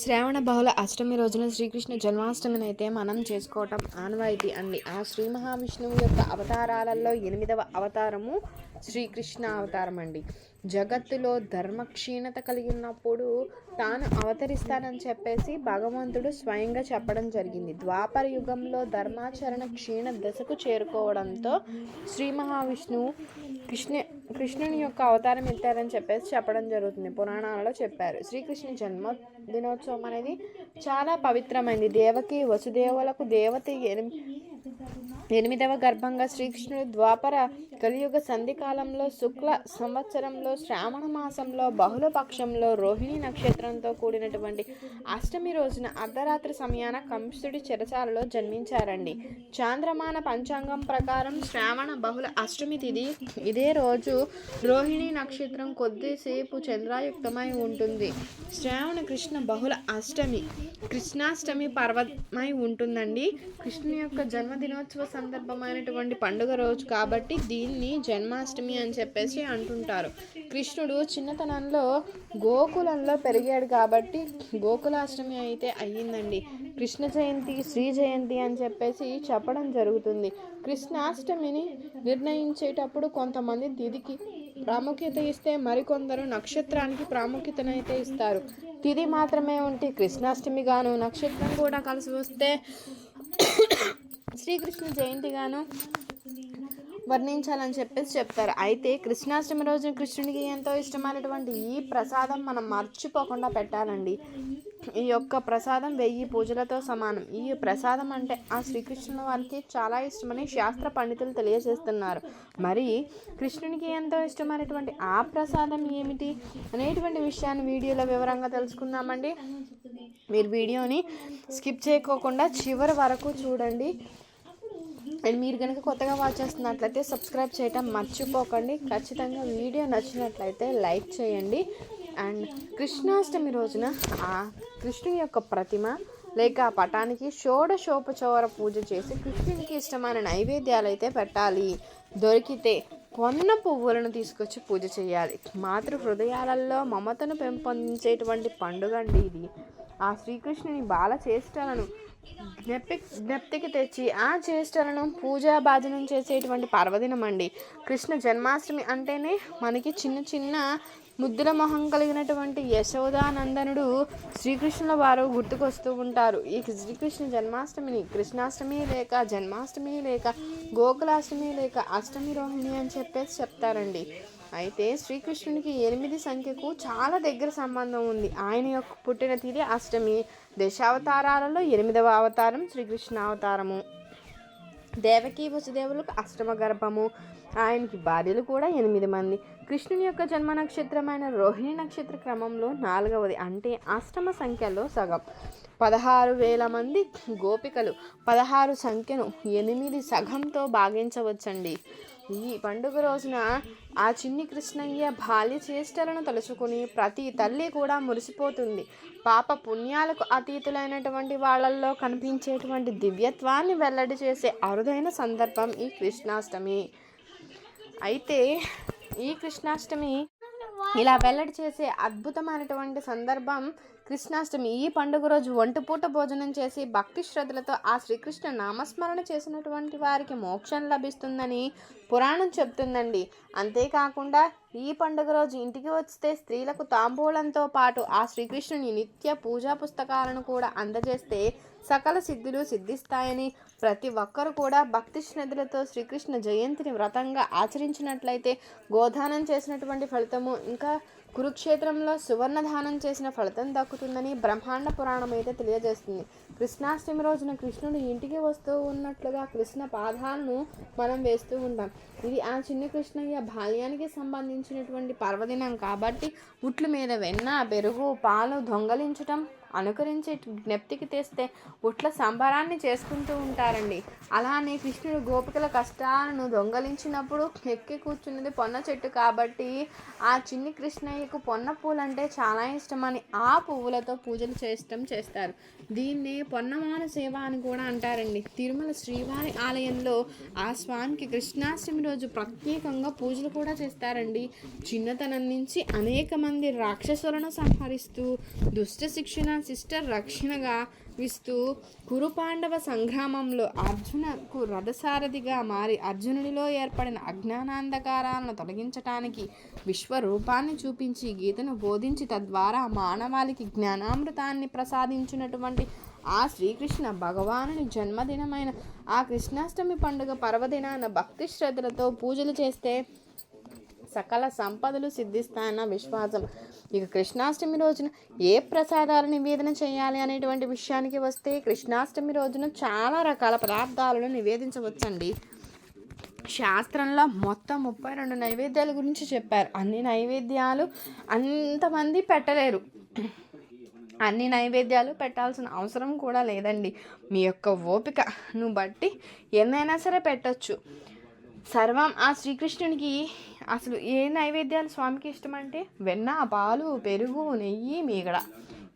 శ్రావణ బహుళ అష్టమి రోజున శ్రీకృష్ణ జన్మాష్టమిని అయితే మనం చేసుకోవటం ఆనవాయితీ అండి. ఆ శ్రీ మహావిష్ణువు యొక్క అవతారాలలో ఎనిమిదవ అవతారము శ్రీకృష్ణ అవతారం అండి జగత్తులో ధర్మక్షీణత కలిగినప్పుడు తాను అవతరిస్తానని చెప్పేసి భగవంతుడు స్వయంగా చెప్పడం జరిగింది. ద్వాపర యుగంలో ధర్మాచరణ క్షీణ దశకు చేరుకోవడంతో శ్రీ మహావిష్ణువు కృష్ణ కృష్ణుని యొక్క అవతారం ఎత్తారని చెప్పేసి చెప్పడం జరుగుతుంది. పురాణాలలో చెప్పారు. శ్రీకృష్ణ జన్మ దినోత్సవం అనేది చాలా పవిత్రమైంది. దేవకి వసుదేవులకు దేవత ఎనిమిదవ గర్భంగా శ్రీకృష్ణుడు ద్వాపర కలియుగ సంధికాలంలో శుక్ల సంవత్సరంలో శ్రావణ మాసంలో బహుళ పక్షంలో రోహిణి నక్షత్రంతో కూడినటువంటి అష్టమి రోజున అర్ధరాత్రి సమయాన కంసుడి చిరచాలలో జన్మించారండి. చాంద్రమాన పంచాంగం ప్రకారం శ్రావణ బహుళ అష్టమి తిది ఇదే రోజు రోహిణి నక్షత్రం కొద్దిసేపు చంద్రాయుక్తమై ఉంటుంది. శ్రావణ కృష్ణ బహుళ అష్టమి కృష్ణాష్టమి పర్వమై ఉంటుందండి. కృష్ణుని యొక్క జన్మదినం జన్మదినోత్సవ సందర్భమైనటువంటి పండుగ రోజు కాబట్టి దీన్ని జన్మాష్టమి అని చెప్పేసి అంటుంటారు. కృష్ణుడు చిన్నతనంలో గోకులంలో పెరిగాడు కాబట్టి గోకులాష్టమి అయితే అయ్యిందండి. కృష్ణ జయంతి శ్రీ జయంతి అని చెప్పేసి చెప్పడం జరుగుతుంది. కృష్ణాష్టమిని నిర్ణయించేటప్పుడు కొంతమంది తిథికి ప్రాముఖ్యత ఇస్తే మరికొందరు నక్షత్రానికి ప్రాముఖ్యతనైతే ఇస్తారు. తిథి మాత్రమే ఉంటే కృష్ణాష్టమి గాను నక్షత్రం కూడా కలిసి వస్తే శ్రీకృష్ణ జయంతిగాను వర్ణించాలని చెప్పేసి చెప్తారు. అయితే కృష్ణాష్టమి రోజు కృష్ణుడికి ఎంతో ఇష్టమైనటువంటి ఈ ప్రసాదం మనం మర్చిపోకుండా పెట్టాలండి. ఈ యొక్క ప్రసాదం వెయ్యి పూజలతో సమానం. ఈ ప్రసాదం అంటే ఆ శ్రీకృష్ణుల వారికి చాలా ఇష్టమని శాస్త్ర పండితులు తెలియజేస్తున్నారు. మరి కృష్ణునికి ఎంతో ఇష్టమైనటువంటి ఆ ప్రసాదం ఏమిటి అనేటువంటి విషయాన్ని వీడియోలో వివరంగా తెలుసుకుందామండి. మీరు వీడియోని స్కిప్ చేయకోకుండా చివరి వరకు చూడండి. అండ్ మీరు కనుక కొత్తగా వాచ్ చేస్తున్నట్లయితే సబ్స్క్రైబ్ చేయటం మర్చిపోకండి. ఖచ్చితంగా వీడియో నచ్చినట్లయితే లైక్ చేయండి. అండ్ కృష్ణాష్టమి రోజున ఆ కృష్ణుని యొక్క ప్రతిమ లేక ఆ పటానికి షోడశోపచోర పూజ చేసి కృష్ణునికి ఇష్టమైన నైవేద్యాలు అయితే పెట్టాలి. దొరికితే కొన్న పువ్వులను తీసుకొచ్చి పూజ చేయాలి. మాతృ హృదయాలలో మమతను పెంపొందించేటువంటి పండుగ అండి ఇది. ఆ శ్రీకృష్ణుని బాల చేష్టలను జ్ఞప్తి జ్ఞప్తికి తెచ్చి ఆ చేష్టలను పూజా బాధనం చేసేటువంటి పర్వదినం అండి కృష్ణ జన్మాష్టమి అంటేనే మనకి చిన్న చిన్న ముద్దుల మొహం కలిగినటువంటి యశోదానందనుడు శ్రీకృష్ణుల వారు గుర్తుకొస్తూ ఉంటారు. ఈ శ్రీకృష్ణ జన్మాష్టమిని కృష్ణాష్టమి లేక జన్మాష్టమి లేక గోకులాష్టమి లేక అష్టమి రోహిణి అని చెప్పేసి చెప్తారండి. అయితే శ్రీకృష్ణునికి ఎనిమిది సంఖ్యకు చాలా దగ్గర సంబంధం ఉంది. ఆయన యొక్క పుట్టిన తిథి అష్టమి దశావతారాలలో ఎనిమిదవ అవతారం శ్రీకృష్ణ అవతారము దేవకి వసుదేవులకు అష్టమ గర్భము. ఆయనకి భార్యలు కూడా ఎనిమిది మంది. కృష్ణుని యొక్క జన్మ నక్షత్రమైన రోహిణి నక్షత్ర క్రమంలో నాలుగవది అంటే అష్టమ సంఖ్యలో సగం. పదహారు వేల మంది గోపికలు. పదహారు సంఖ్యను ఎనిమిది సగంతో భాగించవచ్చండి. ఈ పండుగ రోజున ఆ చిన్ని కృష్ణయ్య బాల్య చేష్టలను తలుచుకుని ప్రతి తల్లి కూడా మురిసిపోతుంది. పాప పుణ్యాలకు అతీతులైనటువంటి వాళ్ళల్లో కనిపించేటువంటి దివ్యత్వాన్ని వెల్లడి చేసే అరుదైన సందర్భం ఈ కృష్ణాష్టమి. అయితే ఈ కృష్ణాష్టమి ఇలా వెల్లడి చేసే అద్భుతమైనటువంటి సందర్భం కృష్ణాష్టమి ఈ పండుగ రోజు ఒంటిపూట భోజనం చేసి భక్తి శ్రద్ధలతో ఆ శ్రీకృష్ణ నామస్మరణ చేసినటువంటి వారికి మోక్షం లభిస్తుందని పురాణం చెప్తుందండి. అంతేకాకుండా ఈ పండుగ రోజు ఇంటికి వస్తే స్త్రీలకు తాంబూలంతో పాటు ఆ శ్రీకృష్ణుని నిత్య పూజా పుస్తకాలను కూడా అందజేస్తే సకల సిద్ధులు సిద్ధిస్తాయని ప్రతి ఒక్కరు కూడా భక్తి శ్రద్ధలతో శ్రీకృష్ణ జయంతిని వ్రతంగా ఆచరించినట్లయితే గోదానం చేసినటువంటి ఫలితము ఇంకా కురుక్షేత్రంలో సువర్ణ దానం చేసిన ఫలితం దక్కుతుందని బ్రహ్మాండ పురాణం అయితే తెలియజేస్తుంది. కృష్ణాష్టమి రోజున కృష్ణుడు ఇంటికి వస్తూ ఉన్నట్లుగా కృష్ణ పాదాలను మనం వేస్తూ ఉంటాం. ఇది ఆ చిన్న కృష్ణయ్య బాల్యానికి సంబంధించినటువంటి పర్వదినం కాబట్టి ఉట్లు మీద వెన్న పెరుగు పాలు దొంగలించటం అనుకరించే జ్ఞప్తికి తెస్తే ఉట్ల సంబరాన్ని చేసుకుంటూ ఉంటారండి. అలానే కృష్ణుడు గోపికల కష్టాలను దొంగలించినప్పుడు ఎక్కి కూర్చున్నది పొన్న చెట్టు కాబట్టి ఆ చిన్ని కృష్ణయ్యకు పొన్న పూలంటే చాలా ఇష్టమని ఆ పువ్వులతో పూజలు చేయటం చేస్తారు. దీన్ని పొన్నమాన సేవ అని కూడా అంటారండి. తిరుమల శ్రీవారి ఆలయంలో ఆ స్వామికి కృష్ణాష్టమి రోజు ప్రత్యేకంగా పూజలు కూడా చేస్తారండి. చిన్నతనం నుంచి అనేక మంది రాక్షసులను సంహరిస్తూ దుష్ట శిక్షణ సిస్టర్ రక్షణగా ఇస్తూ కురుపాండవ సంగ్రామంలో అర్జునకు రథసారథిగా మారి అర్జునుడిలో ఏర్పడిన అజ్ఞానాంధకారాలను తొలగించటానికి విశ్వరూపాన్ని చూపించి గీతను బోధించి తద్వారా మానవాళికి జ్ఞానామృతాన్ని ప్రసాదించినటువంటి ఆ శ్రీకృష్ణ భగవానుని జన్మదినమైన ఆ కృష్ణాష్టమి పండుగ పర్వదినాన భక్తి శ్రద్ధలతో పూజలు చేస్తే సకల సంపదలు సిద్ధిస్తాయన్న విశ్వాసం. ఇక కృష్ణాష్టమి రోజున ఏ ప్రసాదాలు నివేదన చేయాలి అనేటువంటి విషయానికి వస్తే కృష్ణాష్టమి రోజున చాలా రకాల పదార్థాలను నివేదించవచ్చండి. శాస్త్రంలో మొత్తం ముప్పై రెండు నైవేద్యాల గురించి చెప్పారు. అన్ని నైవేద్యాలు అంతమంది పెట్టలేరు. అన్ని నైవేద్యాలు పెట్టాల్సిన అవసరం కూడా లేదండి. మీ యొక్క ఓపికను బట్టి ఎన్నైనా సరే పెట్టచ్చు. సర్వం ఆ శ్రీకృష్ణునికి అసలు ఏ నైవేద్యాలు స్వామికి ఇష్టం అంటే వెన్న పాలు పెరుగు నెయ్యి మీగడ.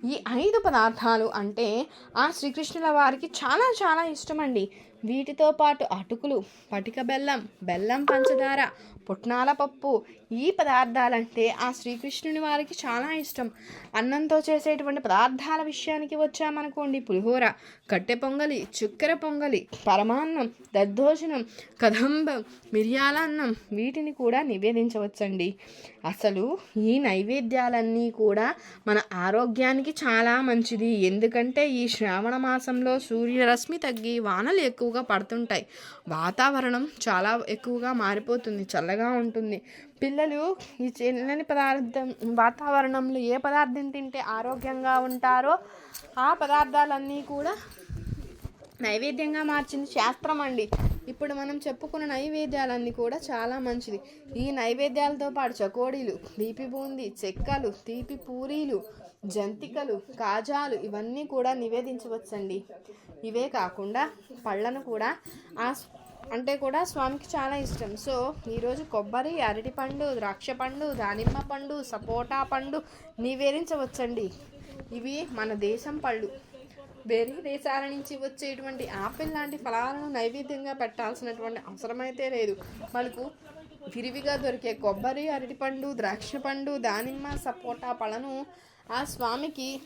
ఈ ఐదు పదార్థాలు అంటే ఆ శ్రీకృష్ణుల వారికి చాలా చాలా ఇష్టమండి. వీటితో పాటు అటుకులు పటిక బెల్లం బెల్లం పంచదార పుట్నాల పప్పు ఈ పదార్థాలంటే ఆ శ్రీకృష్ణుని వారికి చాలా ఇష్టం. అన్నంతో చేసేటువంటి పదార్థాల విషయానికి వచ్చామనుకోండి. పులిహోర కట్టె పొంగలి చుక్కెర పొంగలి పరమాన్నం దద్దోజనం కదంబం మిరియాల అన్నం వీటిని కూడా నివేదించవచ్చండి. అసలు ఈ నైవేద్యాలన్నీ కూడా మన ఆరోగ్యానికి చాలా మంచిది. ఎందుకంటే ఈ శ్రావణ మాసంలో సూర్యరశ్మి తగ్గి వానలు ఎక్కువగా పడుతుంటాయి. వాతావరణం చాలా ఎక్కువగా మారిపోతుంది. చల్లగా ఉంటుంది. పిల్లలు ఈ చెల్లని పదార్థం వాతావరణంలో ఏ పదార్థం తింటే ఆరోగ్యంగా ఉంటారో ఆ పదార్థాలన్నీ కూడా నైవేద్యంగా మార్చింది శాస్త్రం అండి. ఇప్పుడు మనం చెప్పుకున్న నైవేద్యాలన్నీ కూడా చాలా మంచిది. ఈ నైవేద్యాలతో పాటు చకోడీలు తీపి బూంది చెక్కలు తీపి పూరీలు జంతికలు కాజాలు ఇవన్నీ కూడా నివేదించవచ్చండి. ఇవే కాకుండా పళ్ళను కూడా ఆ అంటే కూడా స్వామికి చాలా ఇష్టం. సో ఈరోజు కొబ్బరి అరటిపండు ద్రాక్ష పండు దానిమ్మ పండు సపోటా పండు నివేదించవచ్చండి. ఇవి మన దేశం పళ్ళు. వేరే దేశాల నుంచి వచ్చేటువంటి ఆపిల్ లాంటి ఫలాలను నైవేద్యంగా పెట్టాల్సినటువంటి అవసరమైతే లేదు. మనకు విరివిగా దొరికే కొబ్బరి అరటిపండు ద్రాక్ష పండు దానిమ్మ సపోటా పళ్ళను ఆ స్వామికి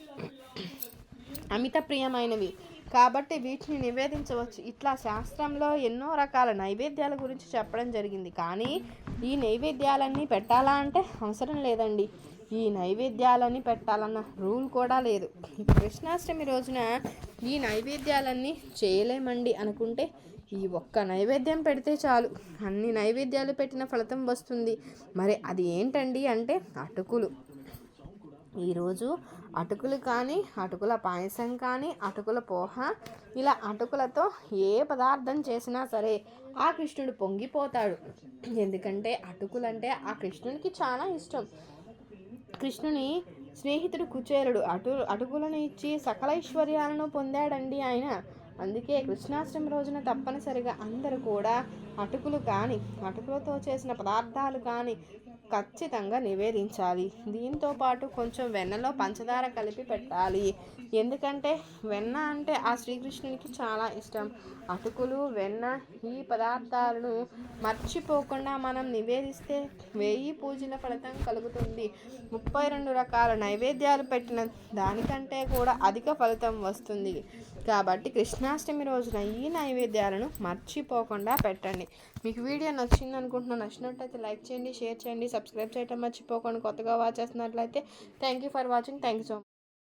అమిత ప్రియమైనవి. కాబట్టి వీటిని నివేదించవచ్చు. ఇట్లా శాస్త్రంలో ఎన్నో రకాల నైవేద్యాల గురించి చెప్పడం జరిగింది. కానీ ఈ నైవేద్యాలన్నీ పెట్టాలా అంటే అవసరం లేదండి. ఈ నైవేద్యాలన్నీ పెట్టాలన్న రూల్ కూడా లేదు. ఈ కృష్ణాష్టమి రోజున ఈ నైవేద్యాలన్నీ చేయలేమండి అనుకుంటే ఈ ఒక్క నైవేద్యం పెడితే చాలు. అన్ని నైవేద్యాలు పెట్టిన ఫలితం వస్తుంది. మరి అది ఏంటండి అంటే అటుకులు. ఈరోజు అటుకులు కానీ అటుకుల పాయసం కానీ అటుకుల పోహ ఇలా అటుకులతో ఏ పదార్థం చేసినా సరే ఆ కృష్ణుడు పొంగిపోతాడు. ఎందుకంటే అటుకులంటే ఆ కృష్ణునికి చాలా ఇష్టం. కృష్ణుని స్నేహితుడు కుచేరుడు. అటు అటుకులను ఇచ్చి సకల ఐశ్వర్యాలను పొందాడండి ఆయన. అందుకే కృష్ణాష్టమి రోజున తప్పనిసరిగా అందరూ కూడా అటుకులు కానీ అటుకులతో చేసిన పదార్థాలు కానీ ఖచ్చితంగా నివేదించాలి. దీంతో పాటు కొంచెం వెన్నలో పంచదార కలిపి పెట్టాలి. ఎందుకంటే వెన్న అంటే ఆ శ్రీకృష్ణునికి చాలా ఇష్టం. అటుకులు వెన్న ఈ పదార్థాలను మర్చిపోకుండా మనం నివేదిస్తే వెయ్యి పూజల ఫలితం కలుగుతుంది. ముప్పై రెండు రకాల నైవేద్యాలు పెట్టిన దానికంటే కూడా అధిక ఫలితం వస్తుంది. కాబట్టి కృష్ణాష్టమి రోజున ఈ నైవేద్యాలను మర్చిపోకుండా పెట్టండి. మీకు వీడియో నచ్చింది అనుకుంటున్నా నచ్చినట్టయితే లైక్ చేయండి షేర్ చేయండి సబ్స్క్రైబ్ చేయటం మర్చిపోకండి. కొత్తగా వాచ్ చేస్తున్నట్లయితే thank you for watching thank you so much